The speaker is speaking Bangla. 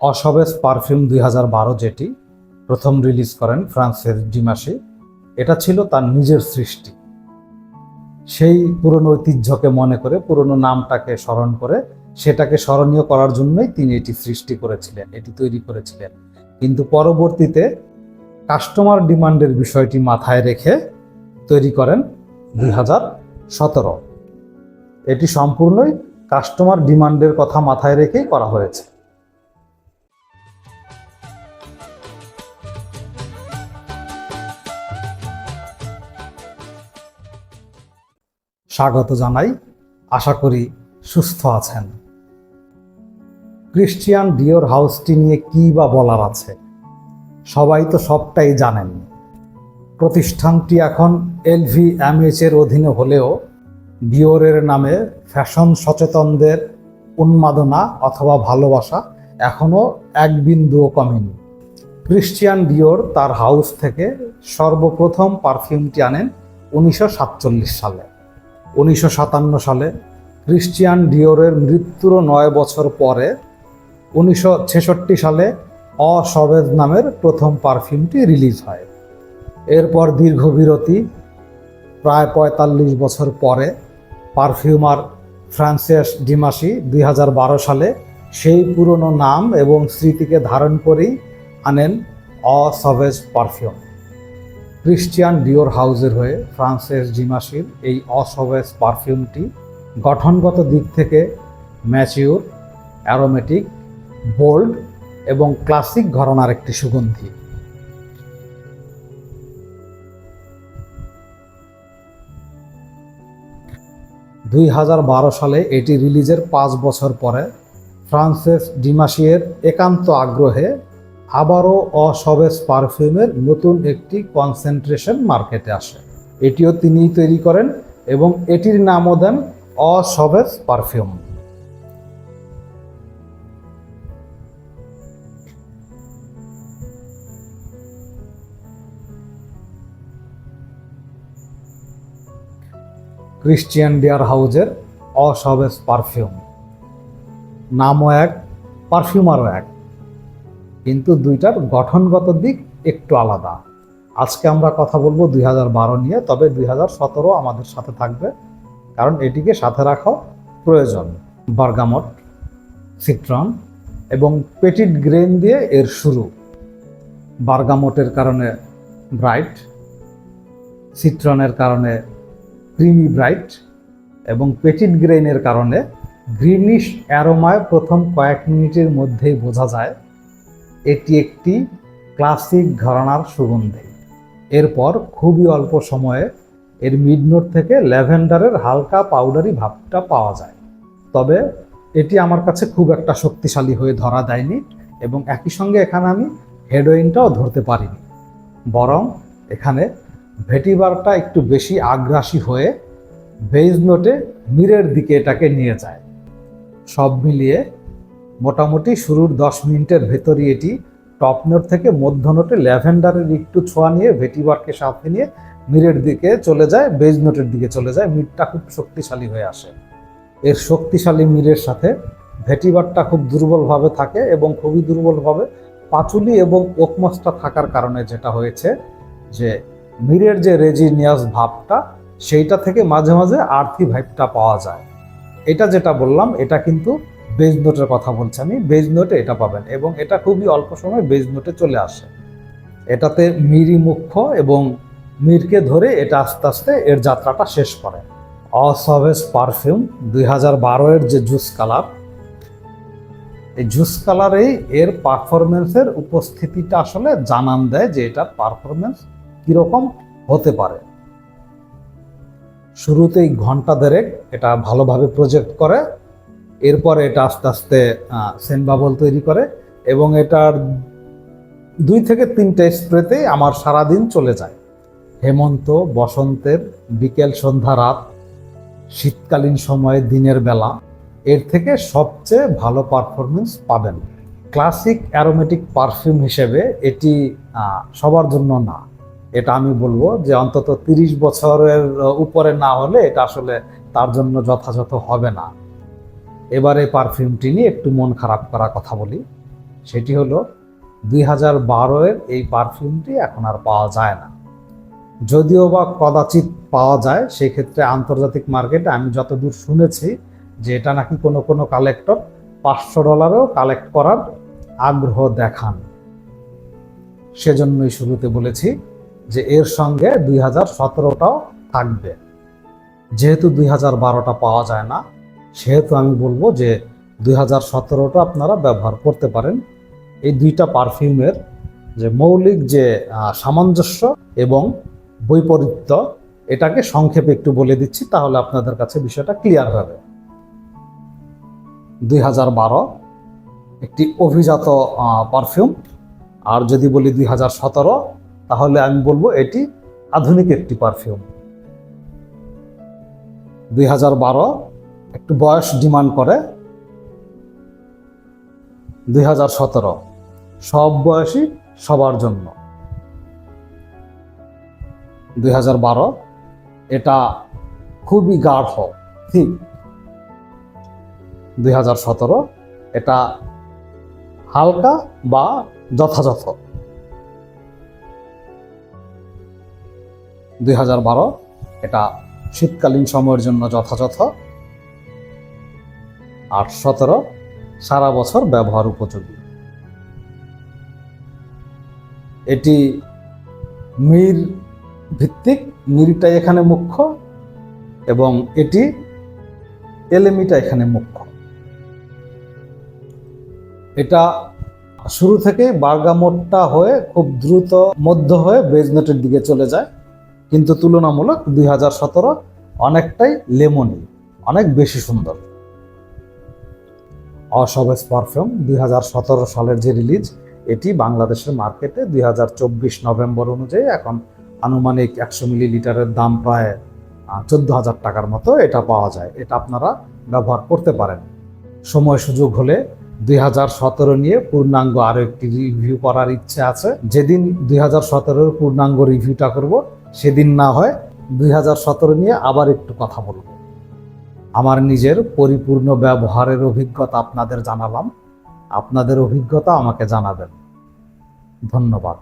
অসবেস পারফিউম দুই হাজার বারো যেটি প্রথম রিলিজ করেন ফ্রান্সের ডিমাসি এটা ছিল তার নিজের সৃষ্টি। সেই পুরনো ঐতিহ্যকে মনে করে, পুরনো নামটাকে স্মরণ করে, সেটাকে স্মরণীয় করার জন্যই তিনি এটি সৃষ্টি করেছিলেন, এটি তৈরি করেছিলেন। কিন্তু পরবর্তীতে কাস্টমার ডিমান্ডের বিষয়টি মাথায় রেখে তৈরি করেন দুই হাজার সতেরো। এটি সম্পূর্ণই কাস্টমার ডিমান্ডের কথা মাথায় রেখেই করা হয়েছে। স্বাগত জানাই। আশা করি সুস্থ আছেন। ক্রিশ্চিয়ান ডিওর হাউসটি নিয়ে কি বা বলার আছে? সবাই তো সবটাই জানেন। প্রতিষ্ঠানটি এখন এলভি এর অধীনে হলেও ডিওরের নামে ফ্যাশন সচেতনদের উন্মাদনা অথবা ভালোবাসা এখনও এক বিন্দুও কমেনি। ক্রিশ্চিয়ান ডিওর তার হাউস থেকে সর্বপ্রথম পারফিউমটি আনেন উনিশশো সাতচল্লিশ সালে। উনিশশো সাতান্ন সালে ক্রিশ্চিয়ান ডিওরের মৃত্যুর নয় বছর পরে উনিশশো ছেষট্টি সালে অসবেজ নামের প্রথম পারফিউমটি রিলিজ হয়। এরপর দীর্ঘ বিরতি, প্রায় পঁয়তাল্লিশ বছর পরে পারফিউমার ফ্রান্সিয়াস ডিমাসি দুই হাজার বারো সালে সেই পুরনো নাম এবং স্মৃতিকে ধারণ করেই আনেন অসভেজ পারফিউম। ক্রিশ্চিয়ান ডিওর হাউসের হয়ে ফ্রান্সের জিমাসির এই অসভেজ পারফিউমটি গঠনগত দিক থেকে ম্যাচিউর, অ্যারোমেটিক, বোল্ড এবং ক্লাসিক ঘরনার একটি সুগন্ধি। দুই হাজার বারো সালে এটি রিলিজের পাঁচ বছর পরে ফ্রান্সেস ডিমাসিয়ের একান্ত আগ্রহে আবারও অসবেজ পারফিউমের নতুন একটি কনসেন্ট্রেশন মার্কেটে আসে। এটিও তিনি তৈরি করেন এবং এটির নামও দেন অসবেজ পারফিউম। ক্রিশ্চিয়ান ডিয়ার হাউজের অসবেজ পারফিউম। নামও এক, পারফিউমারও এক। কিন্তু দুইটার গঠনগত দিক একটু আলাদা। আজকে আমরা কথা বলব দুই হাজার বারো নিয়ে, তবে দুই হাজার সতেরো আমাদের সাথে থাকবে, কারণ এটিকে সাথে রাখাও প্রয়োজন। বার্গামট, সিট্রন এবং পেটিট গ্রেন দিয়ে এর শুরু। বার্গামটের কারণে ব্রাইট, সিট্রনের কারণে ক্রিমি ব্রাইট এবং পেটিট গ্রেনের কারণে গ্রিনিশ অ্যারোমায় প্রথম কয়েক মিনিটের মধ্যেই বোঝা যায় এটি একটি ক্লাসিক ঘরানার সুগন্ধি। এরপর খুবই অল্প সময়ে এর মিডনোট থেকে ল্যাভেন্ডারের হালকা পাউডারি ভাবটা পাওয়া যায়। তবে এটি আমার কাছে খুব একটা শক্তিশালী হয়ে ধরা দেয়নি এবং একই সঙ্গে এখানে আমি হেডোইনটাও ধরতে পারিনি। বরং এখানে ভেটিবারটা একটু বেশি আগ্রাসী হয়ে বেজ নোটে মিরের দিকে এটাকে নিয়ে যায়। সব মিলিয়ে মোটামুটি শুরুর দশ মিনিটের ভেতরই এটি টপ নোট থেকে মধ্য নোটে ল্যাভেন্ডারের একটু ছোঁয়া নিয়ে ভেটিবারকে সাথে নিয়ে মিরের দিকে চলে যায় বেজ নোটের দিকে চলে যায় মিরটা খুব শক্তিশালী হয়ে আসে। এর শক্তিশালী মিরের সাথে ভেটিবারটা খুব দুর্বলভাবে থাকে এবং খুবই দুর্বলভাবে পাঁচুলি এবং ওকমসটা থাকার কারণে যেটা হয়েছে যে মিরের যে রেজিনিয়াস ভাবটা, সেইটা থেকে মাঝে মাঝে আর্থি ভাইবটা পাওয়া যায়। এটা যেটা বললাম, এটা কিন্তু বেজ নোটের কথা বলছি আমি বেজ নোটে এটা পাবেন এবং এটা খুবই অল্প সময় বেজ নোটে চলে আসে। এটাতে মিরি মুখ্য এবং মিরকে ধরে এটা আস্তে আস্তে এর যাত্রাটা শেষ করে। অসভেজ পারফিউম দুই হাজার এর যে জুস কালার, এই জুস কালারেই এর পারফরমেন্সের উপস্থিতিটা আসলে জানান দেয় যে এটার পারফরমেন্স কীরকম হতে পারে। শুরুতেই ঘণ্টা দেড়েক এটা ভালোভাবে প্রজেক্ট করে এরপরে এটা আস্তে আস্তে সেন্ট বাবল তৈরি করে এবং এটার দুই থেকে তিনটে স্প্রেতেই আমার সারাদিন চলে যায়। হেমন্ত, বসন্তের বিকেল, সন্ধ্যা, রাত, শীতকালীন সময়ে, দিনের বেলা, এর থেকে সবচেয়ে ভালো পারফরমেন্স পাবেন। ক্লাসিক অ্যারোমেটিক পারফিউম হিসেবে এটি সবার জন্য না। এটা আমি বলব যে অন্তত তিরিশ বছরের উপরে না হলে এটা আসলে তার জন্য যথাযথ হবে না। এবারে পারফিউমটি নিয়ে একটু মন খারাপ করার কথা বলি। সেটি হলো, দুই হাজার বারোয়ের এই পারফিউমটি এখন আর পাওয়া যায় না। যদিও বা কদাচিৎ পাওয়া যায়, সেক্ষেত্রে আন্তর্জাতিক মার্কেটে, আমি যতদূর শুনেছি যে এটা নাকি কোনো কোনো কালেক্টর পাঁচশো ডলারেও কালেক্ট করার আগ্রহ দেখান। সেজন্যই শুরুতে বলেছি যে এর সঙ্গে দুই হাজার সতেরোটাও থাকবে। যেহেতু দুই হাজার বারোটা পাওয়া যায় না সেহেতু আমি বলব যে দুই হাজার সতেরোটা আপনারা ব্যবহার করতে পারেন। এই দুইটা পারফিউমের যে মৌলিক যে সামঞ্জস্য এবং বৈপরীত্য, এটাকে সংক্ষেপে একটু বলে দিচ্ছি, তাহলে আপনাদের কাছে বিষয়টা ক্লিয়ার হবে। দুই হাজার বারো একটি অভিজাত পারফিউম। আর যদি বলি দুই হাজার সতেরো, তাহলে আমি বলব এটি আধুনিক একটি পারফিউম। দুই হাজার বারো একটু বয়স ডিমান্ড করে দুই হাজার সতেরো। সব বয়সী সবার জন্য। দুই হাজার বারো, এটা খুবই গাঢ়। ঠিক। দুই হাজার সতেরো, এটা হালকা বা যথাযথ। দুই হাজার বারো, এটা শীতকালীন সময়ের জন্য যথাযথ। আর সতেরো সারা বছর ব্যবহার উপযোগী। এটি মির ভিত্তিক মিরটা এখানে মুখ্য এবং এটি এলেমিটা এখানে মুখ্য। এটা শুরু থেকে বার্গামোটটা হয়ে খুব দ্রুত মধ্য হয়ে বেজনেটের দিকে চলে যায়, কিন্তু তুলনামূলক দুই হাজার সতেরো অনেকটাই লেমনি, অনেক বেশি সুন্দর। অসবেস পারফিউম দুই হাজার সতেরো সালের যে রিলিজ, এটি বাংলাদেশের মার্কেটে দুই হাজার চব্বিশ নভেম্বর অনুযায়ী এখন আনুমানিক একশো মিলিলিটারের দাম প্রায় চোদ্দ হাজার টাকার মতো এটা পাওয়া যায়। এটা আপনারা ব্যবহার করতে পারেন। সময় সুযোগ হলে দুই হাজার সতেরো নিয়ে পূর্ণাঙ্গ আরও একটি রিভিউ করার ইচ্ছে আছে। যেদিন দুই হাজার পূর্ণাঙ্গ রিভিউটা করব, সেদিন না হয় দুই হাজার সতেরো নিয়ে আবার একটু কথা বলব। আমার নিজের পরিপূর্ণ ব্যবহারের অভিজ্ঞতা আপনাদের জানালাম। আপনাদের অভিজ্ঞতা আমাকে জানাবেন। ধন্যবাদ।